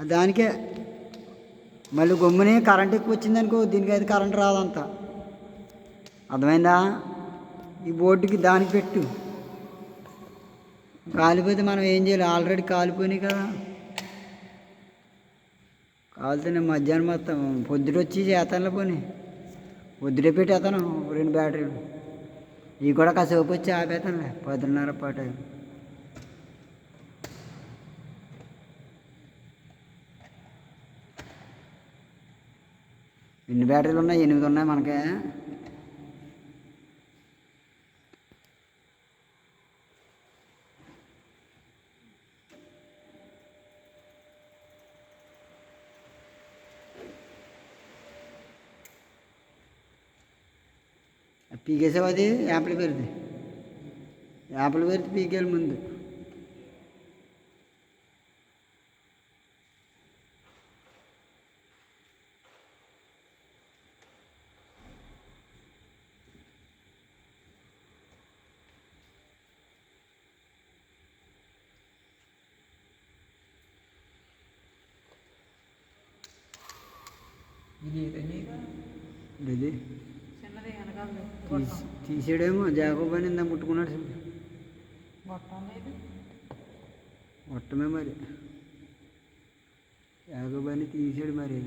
దానికే మళ్ళీ గమ్ముని కరెంట్ ఎక్కువ వచ్చిందనుకో దీనికి అయితే కరెంట్ రాదంత అర్థమైందా? ఈ బోర్డుకి దానికి పెట్టు. కాలిపోతే మనం ఏం చేయాలి? ఆల్రెడీ కాలిపోయినాయి కదా. కాలితే నేను మధ్యాహ్నం మొత్తం పొద్దుటొచ్చి చేతానులే పోనీ. పొద్దుటే పెట్టేతాను రెండు బ్యాటరీలు. ఇవి కూడా కాసేపు వచ్చి ఆపేతానులే పదిన్నర పాటు ఎన్ని బ్యాటరీలు ఉన్నాయి ఎనిమిది ఉన్నాయి మనకే పీకేసావు అది యాపిల్ పెరిది యాపిల్ పెరిది పీకేయాలి ముందు ఇది ఏదండి ఇది. చిన్నది వెనకాలది తీసి తీసాడేమో జాకోబ్ అని ఇందా ముట్టుకున్నాడు మొట్టమే మరి. జాకోబ్ అని తీసాడు మరి.